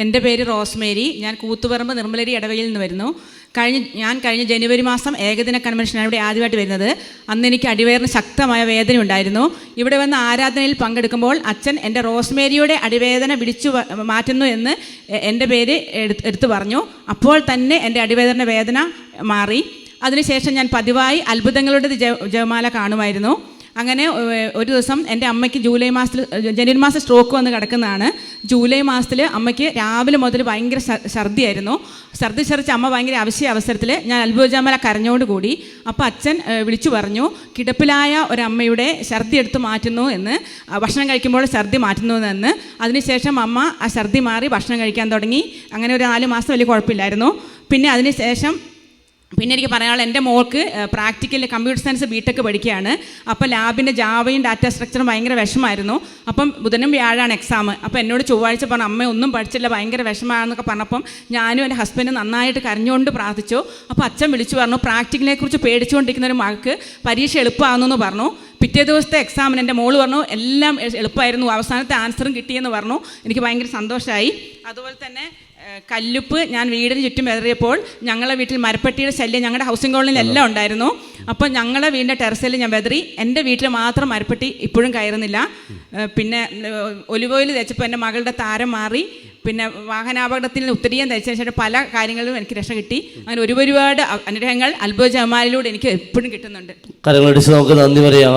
എന്റെ പേര് റോസ്മേരി. ഞാൻ കൂത്തുപറമ്പ് നിർമ്മലരി ഇടവയിൽ നിന്ന് വരുന്നു. കഴിഞ്ഞ ഞാൻ കഴിഞ്ഞ ജനുവരി മാസം ഏകദിന കൺവെൻഷനാണ് ഇവിടെ ആദ്യമായിട്ട് വരുന്നത്. അന്ന് എനിക്ക് അടിവയറിന് ശക്തമായ വേദന ഉണ്ടായിരുന്നു. ഇവിടെ വന്ന് ആരാധനയിൽ പങ്കെടുക്കുമ്പോൾ അച്ഛൻ എന്റെ റോസ്മേരിയുടെ അടിവേദന വിളിച്ചു മാറ്റുന്നു എന്ന് എന്റെ പേര് എടുത്ത് പറഞ്ഞു. അപ്പോൾ തന്നെ എന്റെ അടിവേദന വേദന മാറി. അതിനുശേഷം ഞാൻ പതിവായി അത്ഭുതങ്ങളുടെ ജ- ജപമാല കാണുമായിരുന്നു. അങ്ങനെ ഒരു ദിവസം എന്റെ അമ്മയ്ക്ക് ജൂലൈ മാസത്തിൽ ജനുവരി മാസം സ്ട്രോക്ക് വന്ന് കിടക്കുന്നതാണ്. ജൂലൈ മാസത്തിൽ അമ്മയ്ക്ക് രാവിലെ മുതൽ ഭയങ്കര ഛർദ്ദിയായിരുന്നു ഛർദ്ദി ഛർദ്ദിച്ച് അമ്മ ഭയങ്കര അവശ്യ അവസരത്തിൽ ഞാൻ അത്ഭുതജാമല കൂടി അപ്പോൾ അച്ഛൻ വിളിച്ചു പറഞ്ഞു കിടപ്പിലായ ഒരമ്മയുടെ ഛർദ്ദി എടുത്ത് മാറ്റുന്നു എന്ന് ഭക്ഷണം കഴിക്കുമ്പോൾ ഛർദ്ദി മാറ്റുന്നു എന്ന്. അതിനുശേഷം അമ്മ ആ ഛർദ്ദി മാറി ഭക്ഷണം കഴിക്കാൻ തുടങ്ങി. അങ്ങനെ ഒരു നാല് മാസം വലിയ കുഴപ്പമില്ലായിരുന്നു. പിന്നെ അതിനുശേഷം പിന്നെ എനിക്ക് പറയാനുള്ള എന്റെ മോൾക്ക് പ്രാക്ടിക്കൽ കമ്പ്യൂട്ടർ സയൻസ് ബിടെക് പഠിക്കുകയാണ്. അപ്പോൾ ലാബിന്റെ ജാവയും ഡാറ്റ സ്ട്രക്ചറും ഭയങ്കര വിഷമായിരുന്നു. അപ്പം ബുധനും വ്യാഴാണ് എക്സാം അപ്പോൾ എന്നോട് ചൊവ്വാഴ്ച പറഞ്ഞു അമ്മ ഒന്നും പഠിച്ചില്ല ഭയങ്കര വിഷമാണെന്നൊക്കെ പറഞ്ഞപ്പം ഞാനും എന്റെ ഹസ്ബൻഡ് നന്നായിട്ട് കരഞ്ഞുകൊണ്ട് പ്രാർത്ഥിച്ചു. അപ്പോൾ അച്ഛൻ വിളിച്ചു പറഞ്ഞു പ്രാക്ടിക്കലിനെക്കുറിച്ച് പേടിച്ചുകൊണ്ടിരിക്കുന്ന ഒരു മകൾക്ക് പരീക്ഷ എളുപ്പമാണെന്ന് പറഞ്ഞു. പിറ്റേ ദിവസത്തെ എക്സാമിന് എന്റെ മോൾ പറഞ്ഞു എല്ലാം എളുപ്പമായിരുന്നു അവസാനത്തെ ആൻസറും കിട്ടിയെന്ന് പറഞ്ഞു. എനിക്ക് ഭയങ്കര സന്തോഷമായി അതുപോലെ തന്നെ കല്ലുപ്പ് ഞാൻ വീടിന് ചുറ്റും വെതറിയപ്പോൾ ഞങ്ങളെ വീട്ടിൽ മരപ്പെട്ടിയുടെ ശല്യം ഞങ്ങളുടെ ഹൗസിംഗ് കോളനിയിലെല്ലാം ഉണ്ടായിരുന്നു. അപ്പോൾ ഞങ്ങളുടെ വീടിന്റെ ടെറസിൽ ഞാൻ വെതറി എന്റെ വീട്ടിൽ മാത്രം മരപ്പെട്ടി ഇപ്പോഴും കയറുന്നില്ല. പിന്നെ ഒലിവോയിൽ ഒലിവ് ഓയിൽ തേച്ചപ്പോൾ എന്റെ മകളുടെ താരം മാറി പിന്നെ വാഹനാപകടത്തിൽ നിന്ന് ഉത്തരീയം തയ്ച്ചതിന് ശേഷം പല കാര്യങ്ങളിലും എനിക്ക് രക്ഷ കിട്ടി. അങ്ങനെ ഒരു ഒരുപാട് അനുഗ്രഹങ്ങൾ അത്ഭുത ജമാലിലൂടെ എനിക്ക് എപ്പോഴും കിട്ടുന്നുണ്ട്. കരങ്ങളടിച്ച് നമുക്ക് നന്ദി പറയാം.